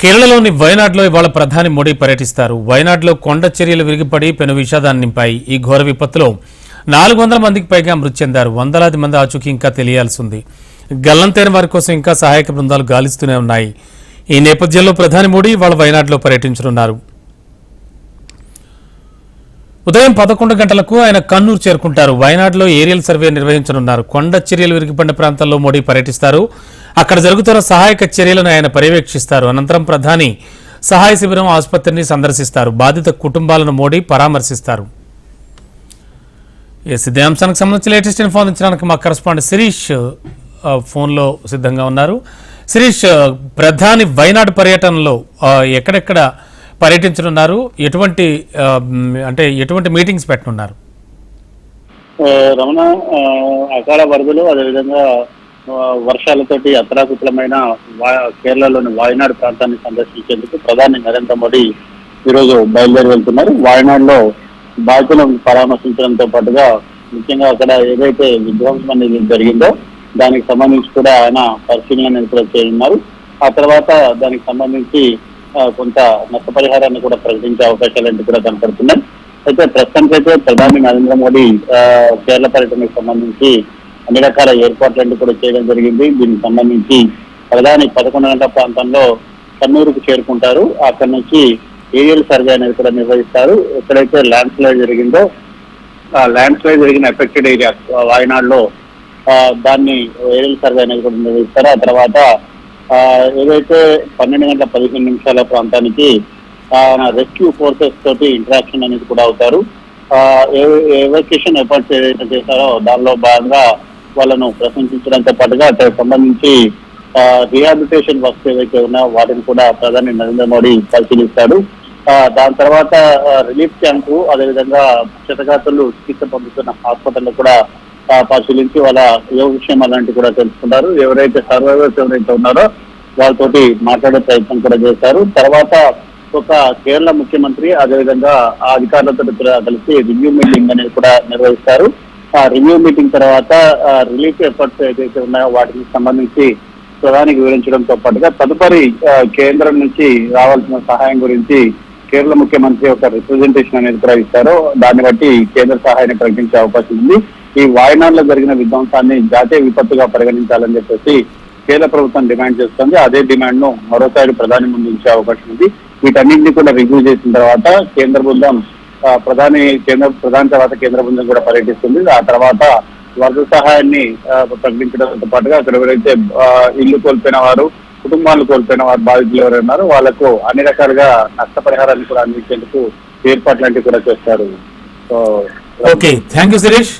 కేరళలోని వయనాడ్లో ఇవాళ ప్రధాని మోడీ పర్యటిస్తారు. వయనాడ్లో కొండ చర్యలు విరిగిపడి పెను విషాదాన్ని నింపాయి. ఈ ఘోర విపత్తులో నాలుగు వందల మందికి పైగా మృతి చెందారు. వందలాది మంది ఆచూకీ ఇంకా తెలియాల్సి ఉంది గల్లంతైన వారి కోసం ఇంకా సహాయక బృందాలు గాలిస్తూనే ఉన్నాయి. ఈ నేపథ్యంలో ప్రధాని మోడీ ఇవాళ వయనాడ్లో పర్యటించనున్నారు. ఉదయం పదకొండు గంటలకు ఆయన కన్నూరు చేరుకుంటారు. వయనాడులో ఏరియల్ సర్వే నిర్వహించనున్నారు. కొండ చర్యలు విరిగిపడిన ప్రాంతాల్లో మోడీ పర్యటిస్తారు. అక్కడ జరుగుతున్న సహాయక చర్యలను ఆయన పర్యవేక్షిస్తారు. అనంతరం ప్రధాని సహాయ శిబిరం ఆసుపత్రిని సందర్శిస్తారు. బాధిత కుటుంబాలను మోడీ పరామర్శిస్తారు. ఇదే అంశానికి సంబంధించి లేటెస్ట్ ఇన్ఫార్మ్ ఇచ్చడానికి మా కరస్పాండెంట్ శిరీష్ ఫోన్లో సిద్ధంగా ఉన్నారు. శిరీష్ ప్రధాని వైనాడు పర్యటనలో ఎక్కడెక్కడ పర్యటించనున్నారు. ఎటువంటి అంటే ఎటువంటి మీటింగ్స్ పెట్టనున్నారు? రమణ అకాల వరదలు అదేవిధంగా వర్షాలతోటి అతరాకుతలమైన కేరళలోని వాయనాడు ప్రాంతాన్ని సందర్శించేందుకు ప్రధాని నరేంద్ర మోడీ ఈరోజు బయలుదేరి వెళ్తున్నారు. వాయనాడులో బాధితులను పరామర్శించడంతో పాటుగా ముఖ్యంగా అక్కడ ఏదైతే విధ్వంసం అనేది జరిగిందో దానికి సంబంధించి కూడా ఆయన పరిశీలన అనేది కూడా చేయనున్నారు. ఆ తర్వాత దానికి సంబంధించి కొంత నష్టపరిహారాన్ని కూడా ప్రకటించే అవకాశాలు కూడా కనపడుతున్నాయి. అయితే ప్రస్తుతానికైతే ప్రధాని నరేంద్ర మోడీ కేరళ పర్యటనకు సంబంధించి అన్ని రకాల ఏర్పాట్లన్నీ కూడా చేయడం జరిగింది. దీనికి సంబంధించి ప్రధాని పదకొండు గంటల ప్రాంతంలో కన్నూరుకు చేరుకుంటారు. అక్కడి నుంచి ఏరియల్ సర్వే అనేది కూడా నిర్వహిస్తారు. ఎక్కడైతే ల్యాండ్ స్లైడ్ జరిగిందో ఆ ల్యాండ్ స్లైడ్ జరిగిన ఎఫెక్టెడ్ ఏరియా వాయనాడులో దాన్ని ఏరియల్ సర్వే అనేది కూడా నిర్వహిస్తారు. ఆ తర్వాత ఏదైతే పన్నెండు గంటల పదిహేను నిమిషాల ప్రాంతానికి రెస్క్యూ ఫోర్సెస్ తోటి ఇంటరాక్షన్ అనేది కూడా అవుతారు. ఎవాక్యుయేషన్ ఎఫర్ట్స్ ఏదైతే చేశారో దానిలో భాగంగా వాళ్ళను ప్రశంసించడంతో పాటుగా అతనికి సంబంధించి రిహాబిలిటేషన్ వర్క్స్ ఏవైతే ఉన్నాయో వాటిని కూడా ప్రధాని నరేంద్ర మోడీ పరిశీలిస్తాడు. దాని తర్వాత రిలీఫ్ క్యాంపు అదేవిధంగా క్షతగాతులు చికిత్స పొందుతున్న హాస్పిటల్ కూడా పరిశీలించి వాళ్ళ యోగక్షేమం అలాంటివి కూడా తెలుసుకున్నారు. ఎవరైతే సర్వైవర్స్ ఎవరైతే ఉన్నారో వాళ్ళతోటి మాట్లాడే ప్రయత్నం కూడా చేశారు. తర్వాత ఒక కేరళ ముఖ్యమంత్రి అదేవిధంగా ఆ అధికారులతో కలిసి రివ్యూ మీటింగ్ అనేది కూడా నిర్వహిస్తారు. ఆ రివ్యూ మీటింగ్ తర్వాత రిలీఫ్ ఎఫర్ట్స్ ఏదైతే ఉన్నాయో వాటికి సంబంధించి ప్రధానికి వివరించడంతో పాటుగా తదుపరి కేంద్రం నుంచి రావాల్సిన సహాయం గురించి కేరళ ముఖ్యమంత్రి ఒక రిప్రజెంటేషన్ అనేది కూడా ఇస్తారో దాన్ని బట్టి కేంద్ర సహాయాన్ని ప్రకటించే అవకాశం ఉంది. ఈ వాయనాడులో జరిగిన విధ్వంసాన్ని జాతీయ విపత్తుగా పరిగణించాలని చెప్పేసి కేంద్ర ప్రభుత్వం డిమాండ్ చేస్తుంది. అదే డిమాండ్ను మరోసారి ప్రధాని ముందు ఉంచే అవకాశం ఉంది. వీటన్నింటినీ కూడా రివ్యూ చేసిన తర్వాత కేంద్ర బృందం ప్రధాని కేంద్ర ప్రధాని తర్వాత కేంద్ర బృందం కూడా పర్యటిస్తుంది. ఆ తర్వాత వరద సహాయాన్ని ప్రకటించడంతో పాటుగా అక్కడ ఎవరైతే ఇల్లు కోల్పోయిన వారు కుటుంబాలు కోల్పోయిన వారు బాధితులు ఎవరు వాళ్ళకు వాళ్ళకు అన్ని రకాలుగా నష్టపరిహారాన్ని కూడా అందించేందుకు ఏర్పాట్లు కూడా చేస్తారు. So okay. Thank you Suresh.